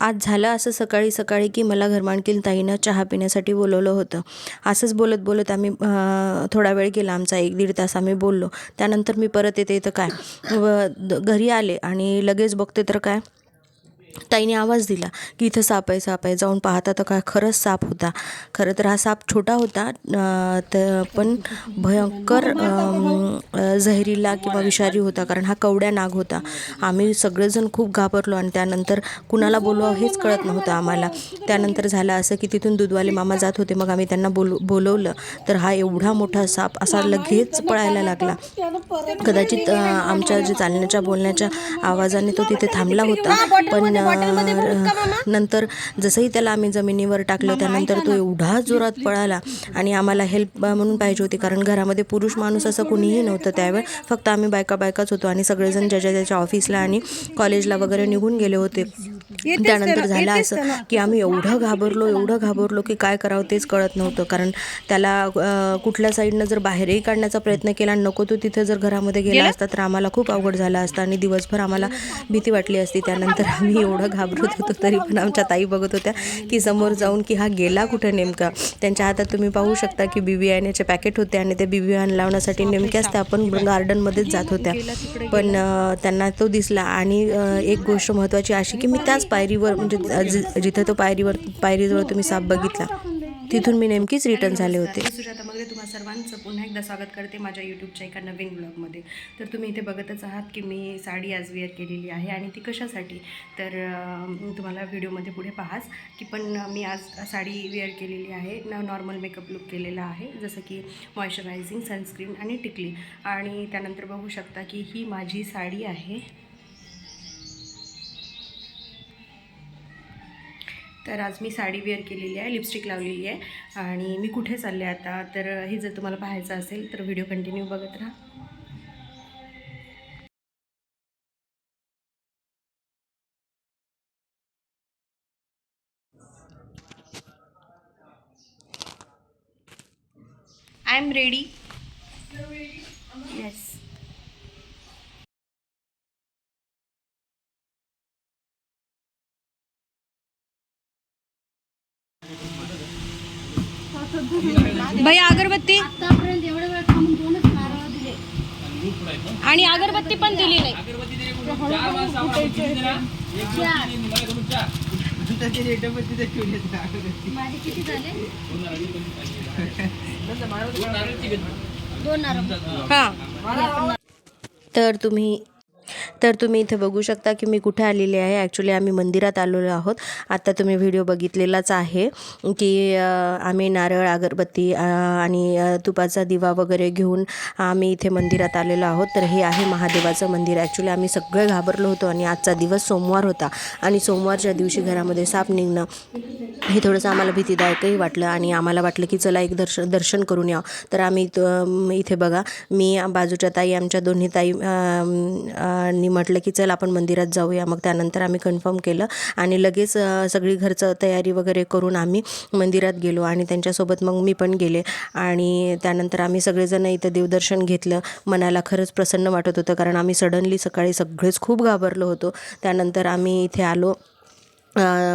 आज झालं असं सकाळी सकाळी की मला घरमाणकील ताईनं चहा पिण्यासाठी बोलवलं होतं. असंच बोलत बोलत आम्ही थोडा वेळ गेला आमचा एक दीड तास आम्ही बोललो. त्यानंतर मी परत येते तर काय? व द- घरी आले आणि लगेच बघते तर काय? ताईने आवाज दिला की इथं साप आहे साप आहे. जाऊन पाहता तर काय खरंच साप होता. खरं तर हा साप छोटा होता तर पण भयंकर जहरीला किंवा विषारी होता कारण हा कवड्या नाग होता. आम्ही सगळेजण खूप घाबरलो आणि त्यानंतर कुणाला बोलवा हेच कळत नव्हतं आम्हाला. त्यानंतर झालं असं की तिथून दूधवाले मामा जात होते. मग आम्ही त्यांना बोल बोलवलं. तर हा एवढा मोठा साप असा लगेच पळायला लागला. कदाचित आमच्या जे चालण्याच्या बोलण्याच्या आवाजाने तो तिथे थांबला होता. पण नंतर जसंही त्याला आम्ही जमिनीवर टाकलं त्यानंतर तो एवढा जोरात पळाला आणि आम्हाला हेल्प म्हणून पाहिजे होती कारण घरामध्ये पुरुष माणूस असं कुणीही नव्हतं त्यावेळ. फक्त आम्ही बायका बायकाच होतो आणि सगळेजण ज्याच्या त्याच्या ऑफिसला आणि कॉलेजला वगैरे निघून गेले होते. त्यानंतर झालं असं की आम्ही एवढं घाबरलो एवढं घाबरलो की काय करावं तेच कळत नव्हतं कारण त्याला कुठल्या साईडनं जर बाहेरही काढण्याचा प्रयत्न केला आणि नको तो तिथे जर घरामध्ये गेला? असता तर आम्हाला खूप अवघड झालं असतं आणि दिवसभर आम्हाला भीती वाटली असती. त्यानंतर आम्ही एवढं घाबरत होतो तरी पण आमच्या ताई बघत होत्या की समोर जाऊन की हा गेला कुठं नेमका? त्यांच्या हातात तुम्ही पाहू शकता की बी बियाण्याचे पॅकेट होते आणि ते बी बियाण लावण्यासाठी नेमक्याच त्या आपण गार्डनमध्येच जात होत्या. पण त्यांना तो दिसला आणि एक गोष्ट महत्त्वाची अशी की मी त्याच पायरीवर म्हणजे जिथं तो पायरीवर पायरीजवळ तुम्ही साप बघितला तिथून मी नेमकीच रिटर्न झाले होते. सुजातामध्ये तुम्हा सर्वांचं पुन्हा एकदा स्वागत करते माझ्या यूट्यूबच्या एका नवीन ब्लॉगमध्ये तर तुम्ही इथे बघतच आहात की मी साडी आज वेअर केलेली आहे आणि ती कशासाठी? तर तुम्हाला व्हिडिओमध्ये पुढे पाहाच की पण मी आज साडी वेअर केलेली आहे. न नॉर्मल मेकअप लुक केलेला आहे. जसं की मॉइश्चरायझिंग सनस्क्रीन आणि टिकली. आणि त्यानंतर बघू शकता की ही माझी साडी आहे. तर आज मी साडी वेअर केलेली आहे लिपस्टिक लावलेली आहे. आणि मी कुठे चालले आता? तर हे जर तुम्हाला पाहायचं असेल तर व्हिडिओ कंटिन्यू बघत राहा. आय एम रेडी येस भैया अगरबत्ती? आतापर्यंत एवढ्या वेळ थांबून दोनच नारळ दिले. आणि अगरबत्ती पण दिली नाही. माझे किती झाले? दोन नारळ. हां. तर तुम्ही तर तुम्ही इथे बघू शकता की मी कुठे आलेले आहे. ॲक्च्युली आम्ही मंदिरात आलेलो आहोत. आता तुम्ही व्हिडिओ बघितलेलाच आहे की आम्ही नारळ अगरबत्ती आणि तुपाचा दिवा वगैरे घेऊन आम्ही इथे मंदिरात आलेलो आहोत. तर हे आहे महादेवाचं मंदिर. ॲक्च्युली आम्ही सगळे घाबरलो होतो आणि आजचा दिवस सोमवार होता. आणि सोमवारच्या दिवशी घरामध्ये साप निघणं हे थोडंसं आम्हाला भीतीदायकही वाटलं आणि आम्हाला वाटलं की चला एक दर्श दर्शन करून यावं. तर आम्ही इथे बघा मी बाजूच्या ताई आमच्या दोन्ही ताई म्हटलं की चल आपण मंदिरात जाऊया. मग त्यानंतर आम्ही कन्फर्म केलं आणि लगेच सगळी घरचं तयारी वगैरे करून आम्ही मंदिरात गेलो आणि त्यांच्यासोबत मग मी पण गेले. आणि त्यानंतर आम्ही सगळेजण इथं देवदर्शन घेतलं. मनाला खरंच प्रसन्न वाटत होतं कारण आम्ही सडनली सकाळी सगळेच खूप घाबरलो होतो. त्यानंतर आम्ही इथे आलो.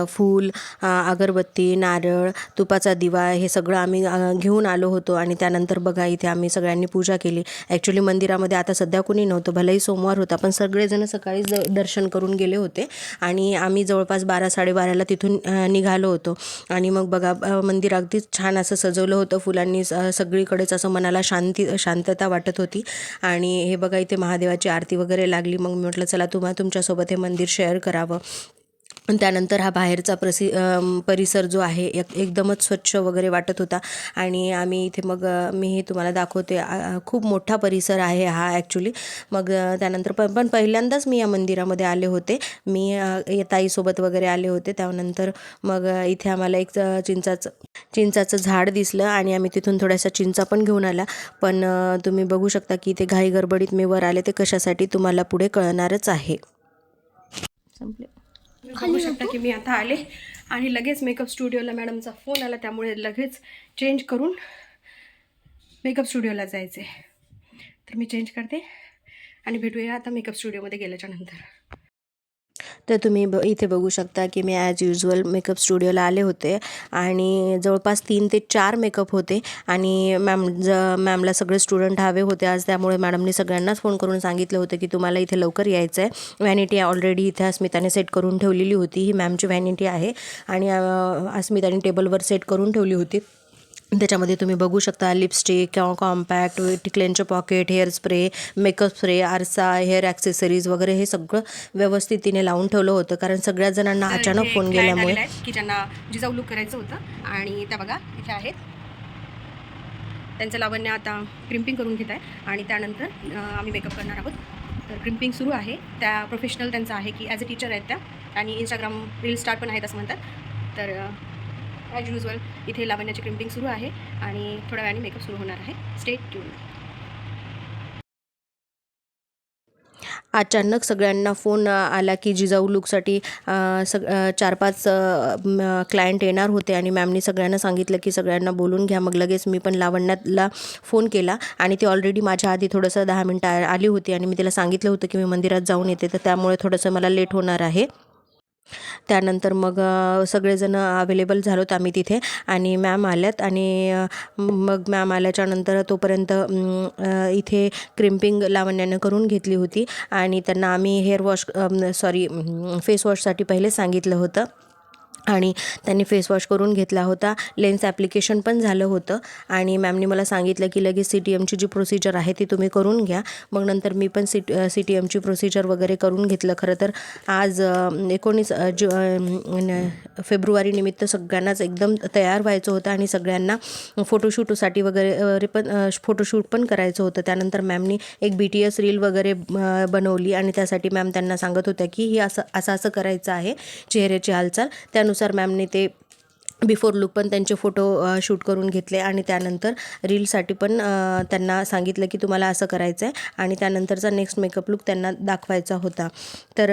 फूल अगरबत्ती नारळ तुपाचा दिवा हे सगळं आम्ही घेऊन आलो होतो आणि त्यानंतर बघा इथे आम्ही सगळ्यांनी पूजा केली. ॲक्च्युली मंदिरामध्ये आता सध्या कुणी नव्हतं भलेही सोमवार होता पण सगळेजण सकाळीच दर्शन करून गेले होते आणि आम्ही जवळपास बारा साडेबाराला तिथून निघालो होतो. आणि मग बघा मंदिर अगदीच छान असं सजवलं होतं फुलांनी स- सगळीकडेच असं मनाला शांती शांतता वाटत होती. आणि हे बघा इथे महादेवाची आरती वगैरे लागली. मग मी म्हटलं चला तुम्हा तुमच्यासोबत हे मंदिर शेअर करावं. त्यानंतर हा बाहेरचा प्रसि परिसर जो आहे एक एकदमच स्वच्छ वगैरे वाटत होता. आणि आम्ही इथे मग मी हे तुम्हाला दाखवते खूप मोठा परिसर आहे हा ॲक्च्युली मग त्यानंतर पण पण पहिल्यांदाच मी या मंदिरामध्ये आले होते. मी या ताईसोबत वगैरे आले होते. त्यानंतर मग इथे आम्हाला एक चिंचाचं चिंचाचं झाड दिसलं आणि आम्ही तिथून थोड्याशा चिंचा पण घेऊन आला. पण तुम्ही बघू शकता की इथे घाई गडबडीत मी वर आले ते कशासाठी तुम्हाला पुढे कळणारच आहे. संपले. बघू शकता की मी आता आले आणि लगेच मेकअप स्टुडिओला मॅडमचा फोन आला त्यामुळे लगेच चेंज करून मेकअप स्टुडिओला जायचे तर मी चेंज करते आणि भेटूया आता मेकअप स्टुडिओमध्ये गेल्याच्यानंतर. तर तुम्ही ब इथे बघू शकता की मी ॲज युजल मेकअप स्टुडिओला आले होते. आणि जवळपास तीन ते चार मेकअप होते. आणि मॅम ज मॅमला सगळे स्टुडंट हवे होते. आज त्यामुळे मॅडमनी सगळ्यांनाच फोन करून सांगितलं होतं की तुम्हाला इथे लवकर यायचं आहे व्हॅनिटी ऑलरेडी इथे अस्मिताने सेट करून ठेवलेली होती. ही मॅमची व्हॅनिटी आहे. आणि अस्मिताने टेबलवर सेट करून ठेवली होती. त्याच्यामध्ये तुम्ही बघू शकता लिपस्टिक किंवा compact टिकल्यांचे pocket hair spray makeup spray आरसा हेअर ॲक्सेसरीज वगैरे हे सगळं व्यवस्थित तिने लावून ठेवलं होतं. कारण सगळ्याच जणांना अचानक फोन गेल्यामुळे की ज्यांना जिजाऊ लुक करायचं होतं. आणि त्या बघा इथे आहेत. त्यांचं लावण्य आता क्रिम्पिंग करून घेत आहे. आणि त्यानंतर आम्ही मेकअप करणार आहोत. तर क्रिम्पिंग सुरू आहे. त्या प्रोफेशनल त्यांचं आहे की ॲज अ टीचर आहेत त्या. आणि इंस्टाग्राम रील स्टार पण आहेत असं म्हणतात. तर ॲज युजल इथे लावण्याची क्रिम्पिंग सुरू आहे आणि थोड्या वेळाने मेकअप सुरू होणार आहे. स्टेट ट्यून अचानक सगळ्यांना फोन आला की जिजाऊ लुकसाठी सग चार पाच क्लायंट येणार होते आणि मॅमनी सगळ्यांना सांगितलं की सगळ्यांना बोलून घ्या. मग लगेच मी पण लावण्याला फोन केला आणि ती ऑलरेडी माझ्या आधी थोडंसं दहा मिनटं आली होती आणि मी तिला सांगितलं होतं की मी मंदिरात जाऊन येते तर त्यामुळे थोडंसं मला लेट होणार आहे. त्यानंतर मग सगळेजण अवेलेबल झालोत आम्ही तिथे आणि मॅम आल्यात आणि मग मॅम आल्याच्यानंतर तोपर्यंत इथे क्रिम्पिंग लावण्यानं करून घेतली होती आणि त्यांना आम्ही हेअर वॉश सॉरी फेस वॉशसाठी पहिले सांगितलं होतं. आणि त्यांनी फेसवॉश करून घेतला होता. लेन्स ॲप्लिकेशन पण झालं होतं. आणि मॅमनी मला सांगितलं की लगेच सी टी एमची जी प्रोसिजर आहे ती तुम्ही करून घ्या. मग नंतर मी पण सी सी टी एमची प्रोसिजर वगैरे करून घेतलं खरं तर. आज एकोणीस जु फेब्रुवारी निमित्त सगळ्यांनाच एकदम तयार व्हायचं होतं आणि सगळ्यांना फोटोशूटसाठी वगैरे वगैरे पण फोटोशूट पण करायचं होतं. त्यानंतर मॅमनी एक बी टी एस रील वगैरे बनवली आणि त्यासाठी मॅम त्यांना सांगत होत्या की ही असं असं असं करायचं आहे. चेहऱ्याची हालचाल. त्यानुसार मॅमने ते बिफोर लुक पण त्यांचे फोटो शूट करून घेतले आणि त्यानंतर रीलसाठी पण त्यांना सांगितलं की तुम्हाला असं करायचं आहे आणि त्यानंतरचा नेक्स्ट मेकअप लुक त्यांना दाखवायचा होता. तर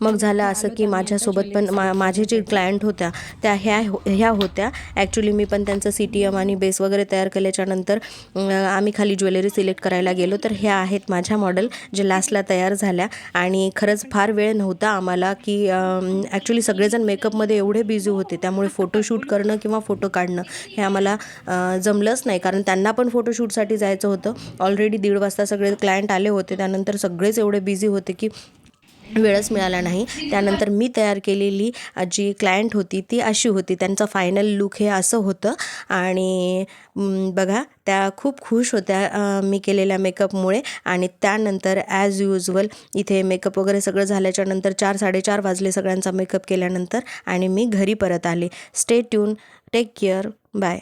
मग झालं असं की माझ्यासोबत पण मा माझे जे क्लायंट होत्या त्या ह्या हो-, ह्या होत्या. ॲक्च्युली मी पण त्यांचं सी टी एम आणि बेस वगैरे तयार केल्याच्यानंतर आम्ही खाली ज्वेलरी सिलेक्ट करायला गेलो. तर ह्या आहेत माझ्या मॉडेल जे लास्टला तयार झाल्या. आणि खरंच फार वेळ नव्हता आम्हाला की ॲक्च्युली सगळेजण मेकअपमध्ये एवढे बिझी होते. त्यामुळे फोटोशूट करणं किंवा फोटो काढणं हे आम्हाला जमलंच नाही. कारण त्यांना पण फोटोशूटसाठी जायचं होतं. ऑलरेडी दीड वाजता सगळे क्लायंट आले होते. त्यानंतर सगळेच एवढे बिझी होते की वेळच मिळाला नाही. त्यानंतर मी तयार केलेली जी क्लायंट होती ती अशी होती. त्यांचं फायनल लुक हे असं होतं. आणि बघा त्या खूप खुश होत्या मी केलेल्या मेकअपमुळे आणि त्यानंतर ॲज युजल इथे मेकअप वगैरे सगळं झाल्याच्यानंतर चार साडेचार वाजले सगळ्यांचा मेकअप केल्यानंतर. आणि मी घरी परत आले. Stay tune take care bye